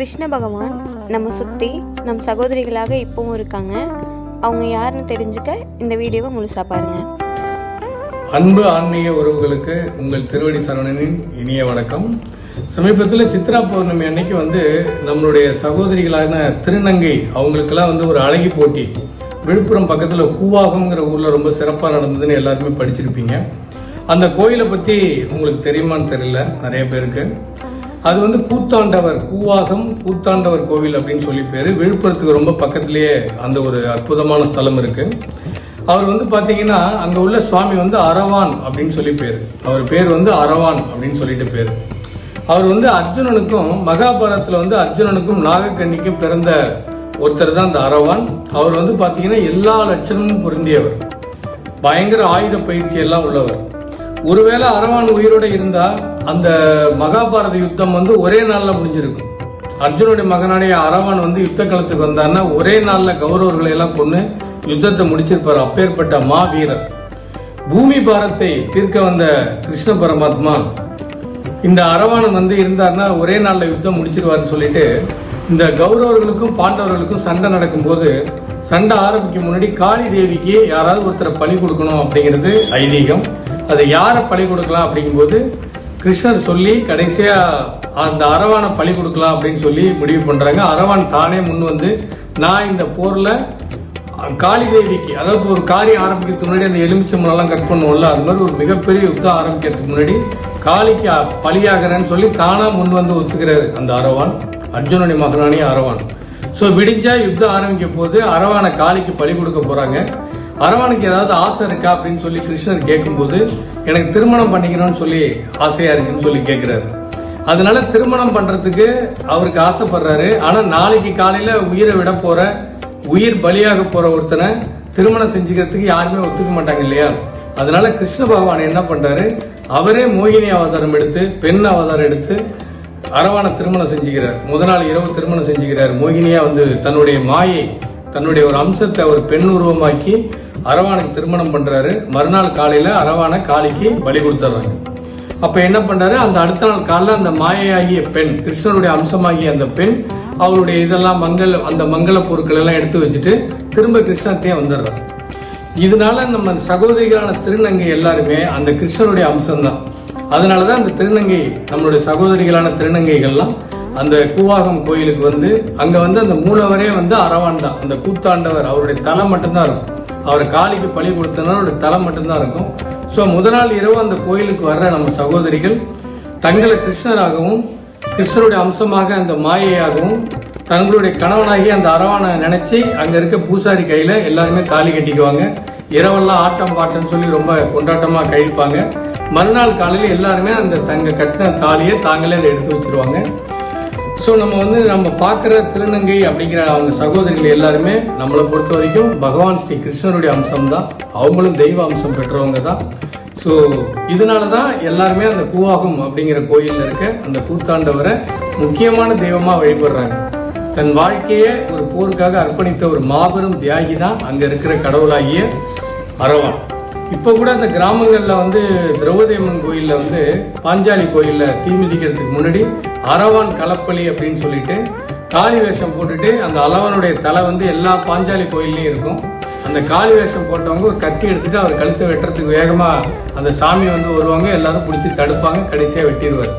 கிருஷ்ண பகவான் நம்ம சுற்றி நம் சகோதரிகளாக இப்பவும் இருக்காங்க. அவங்க யாருன்னு தெரிஞ்சுக்க இந்த வீடியோவை முழுசாக பாருங்கள் அன்பு ஆன்மீக உறவுகளுக்கு உங்கள் திருவடி சரவணனின் இனிய வணக்கம். சமீபத்தில் சித்ரா பௌர்ணமி அன்னைக்கு வந்து நம்மளுடைய சகோதரிகளான திருநங்கை அவங்களுக்கெல்லாம் வந்து ஒரு அழகி போட்டி. விழுப்புரம் பக்கத்தில் கூவாகங்கிற ஊரில் ரொம்ப சிறப்பாக நடந்ததுன்னு எல்லாருமே படிச்சிருப்பீங்க. அந்த கோயிலை பற்றி உங்களுக்கு தெரியுமான்னு தெரியல நிறைய பேருக்கு. அது வந்து கூத்தாண்டவர் கூவாகம் கூத்தாண்டவர் கோவில் அப்படின்னு சொல்லி பேர். விழுப்புரத்துக்கு ரொம்ப பக்கத்துலேயே அந்த ஒரு அற்புதமான ஸ்தலம் இருக்கு. அவர் வந்து பார்த்தீங்கன்னா அங்கே உள்ள சுவாமி வந்து அரவான் அப்படின்னு சொல்லி பேர். அவர் பேர் வந்து அரவான் அப்படின்னு சொல்லிட்டு பேர். அவர் வந்து அர்ஜுனனுக்கும் மகாபாரதத்தில் வந்து அர்ஜுனனுக்கும் நாகக்கண்ணிக்கும் பிறந்த ஒருத்தர் தான் அந்த அரவான். அவர் வந்து பார்த்தீங்கன்னா எல்லா லட்சணமும் பொருந்தியவர். பயங்கர ஆயுத பயிற்சி எல்லாம் உள்ளவர். ஒருவேளை அரவான் உயிரோட இருந்தா அந்த மகாபாரத யுத்தம் வந்து ஒரே நாள்ல முடிஞ்சிருக்கும். அர்ஜுனுடைய மகனாடைய அரவான் வந்து யுத்த களத்துக்கு வந்தாருன்னா ஒரே நாள்ல கௌரவர்களை எல்லாம் கொண்டு யுத்தத்தை முடிச்சிருப்பார். அப்பேற்பட்ட மா வீரர் பூமி பாரத்தை தீர்க்க வந்த கிருஷ்ண பரமாத்மா இந்த அரவாணன் வந்து இருந்தாருன்னா ஒரே நாள்ல யுத்தம் முடிச்சிருவாருன்னு சொல்லிட்டு இந்த கௌரவர்களுக்கும் பாண்டவர்களுக்கும் சண்டை நடக்கும்போது சண்டை ஆரம்பிக்கும் முன்னாடி காளி தேவிக்கு யாராவது ஒருத்தரை பலி கொடுக்கணும் அப்படிங்கிறது ஐதீகம். அதை யாரை பழி கொடுக்கலாம் அப்படிங்கும்போது கிருஷ்ணர் சொல்லி கடைசியா அந்த அரவானை பழி கொடுக்கலாம் அப்படின்னு சொல்லி முடிவு பண்றாங்க. அரவான் தானே முன் வந்து நான் இந்த போர்ல காளி தேவிக்கு அதாவது ஒரு காரியம் ஆரம்பிக்கிறதுக்கு முன்னாடி அந்த எலுமிச்சம்பழம்லாம் கட் பண்ணுவோம்ல அது மாதிரி ஒரு மிகப்பெரிய யுத்தம் ஆரம்பிக்கிறதுக்கு முன்னாடி காளிக்கு அ- பலியாகிறேன்னு சொல்லி தானா முன் வந்து ஒத்துக்கிறாரு அந்த அரவான் அர்ஜுனனி மகனானே அரவான். ஸோ விடிஞ்சா யுத்தம் ஆரம்பிக்க போது அரவான காளிக்கு பலி கொடுக்க போறாங்க. அரவானுக்கு ஏதாவது ஆசை இருக்கா அப்படின்னு சொல்லி கிருஷ்ணர் கேட்கும்போது எனக்கு திருமணம் பண்ணிக்கணும்னு சொல்லி ஆசையா இருக்குன்னு சொல்லி கேட்கிறாரு அதனால திருமணம் பண்றதுக்கு அவருக்கு ஆசைப்படுறாரு. ஆனா நாளைக்கு காலையில உயிரை விட போற உயிர் பலியாக போற ஒருத்தனை திருமணம் செஞ்சுக்கிறதுக்கு யாருமே ஒத்துக்க மாட்டாங்க இல்லையா? அதனால கிருஷ்ண பகவான் என்ன பண்றாரு? அவரே மோகினி அவதாரம் எடுத்து பெண் அவதாரம் எடுத்து அரவான திருமணம் செஞ்சுக்கிறார். முத நாள் இரவு திருமணம் செஞ்சுக்கிறார். மோகினியா வந்து தன்னுடைய மாயை தன்னுடைய ஒரு அம்சத்தை ஒரு பெண் உருவமாக்கி அரவானுக்கு திருமணம் பண்றாரு. மறுநாள் காலையில அரவானை காளிக்கு பலி கொடுத்துட்றாங்க அப்ப என்ன பண்றாரு? அந்த அடுத்த நாள் காலைல அந்த மாயையாகிய பெண் கிருஷ்ணனுடைய அம்சமாகிய அந்த பெண் அவருடைய இதெல்லாம் மங்கள அந்த மங்கள பொருட்கள் எல்லாம் எடுத்து வச்சுட்டு திரும்ப கிருஷ்ணத்தையே வந்துடுறாங்க இதனால நம்ம சகோதரிகளான திருநங்கை எல்லாருமே அந்த கிருஷ்ணனுடைய அம்சம்தான். அதனால தான் அந்த திருநங்கை நம்மளுடைய சகோதரிகளான திருநங்கைகள்லாம் அந்த கூவாகம் கோயிலுக்கு வந்து அங்கே வந்து அந்த மூலவரே வந்து அரவான் தான். அந்த கூத்தாண்டவர் அவருடைய தலை மட்டும்தான் இருக்கும். அவர் காளிக்கு பழி கொடுத்தனால அவருடைய தலை மட்டும்தான் இருக்கும். ஸோ முதல் நாள் இரவு அந்த கோயிலுக்கு வர்ற நம்ம சகோதரிகள் தங்களை கிருஷ்ணராகவும் கிருஷ்ணருடைய அம்சமாக அந்த மாயையாகவும் தங்களுடைய கணவனாகி அந்த அரவானை நினைச்சு அங்க இருக்க பூசாரி கையில எல்லாருமே தாலி கட்டிக்குவாங்க. இரவெல்லாம் ஆட்டம் பாட்டம்னு சொல்லி ரொம்ப கொண்டாட்டமா கழிப்பாங்க மறுநாள் காலையில் எல்லாருமே அந்த தங்க கட்டின தாலியை தாங்களே அதை எடுத்து வச்சிருவாங்க. ஸோ நம்ம வந்து நம்ம பார்க்குற திருநங்கை அப்படிங்கிற அவங்க சகோதரிகள் எல்லாருமே நம்மளை பொறுத்த வரைக்கும் பகவான் ஸ்ரீ கிருஷ்ணருடைய அம்சம் தான் அவங்களும் தெய்வ அம்சம் பெற்றவங்க தான். ஸோ இதனால தான் எல்லாருமே அந்த கூவாகம் அப்படிங்கிற கோயிலில் இருக்க அந்த கூத்தாண்டவரை முக்கியமான தெய்வமாக வழிபடுறாங்க. தன் வாழ்க்கையை ஒரு போருக்காக அர்ப்பணித்த ஒரு மாபெரும் தியாகி தான் அங்கே இருக்கிற கடவுளாகிய அரவான். இப்போ கூட அந்த கிராமங்களில் வந்து திரௌபதி அம்மன் வந்து பாஞ்சாலி கோயிலில் தீ மிதிக்கிறதுக்கு முன்னாடி அரவான் களப்பலி அப்படின்னு சொல்லிட்டு காளி வேஷம் போட்டுட்டு அந்த அளவனுடைய தலை வந்து எல்லா பாஞ்சாலி கோயில்லையும் இருக்கும். அந்த காளி வேஷம் போட்டவங்க ஒரு கத்தி எடுத்துட்டு அவர் கழுத்தை வெட்டுறதுக்கு வேகமாக அந்த சாமி வந்து வருவாங்க. எல்லாரும் பிடிச்சி தடுப்பாங்க கடைசியாக வெட்டிடுவார்.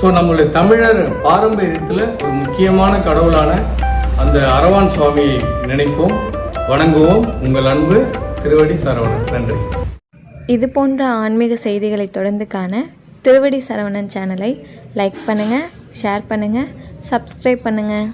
ஸோ நம்மளுடைய தமிழர் பாரம்பரியத்தில் ஒரு முக்கியமான கடவுளான அந்த அரவான் சுவாமியை நினைப்போம் வணங்குவோம். உங்கள் அன்பு திருவடி சரவணன். நன்றி. இது போன்ற ஆன்மீக செய்திகளை தொடர்ந்து காண திருவடி சரவணன் சேனலை லைக் பண்ணுங்கள் ஷேர் பண்ணுங்கள் சப்ஸ்கிரைப் பண்ணுங்கள்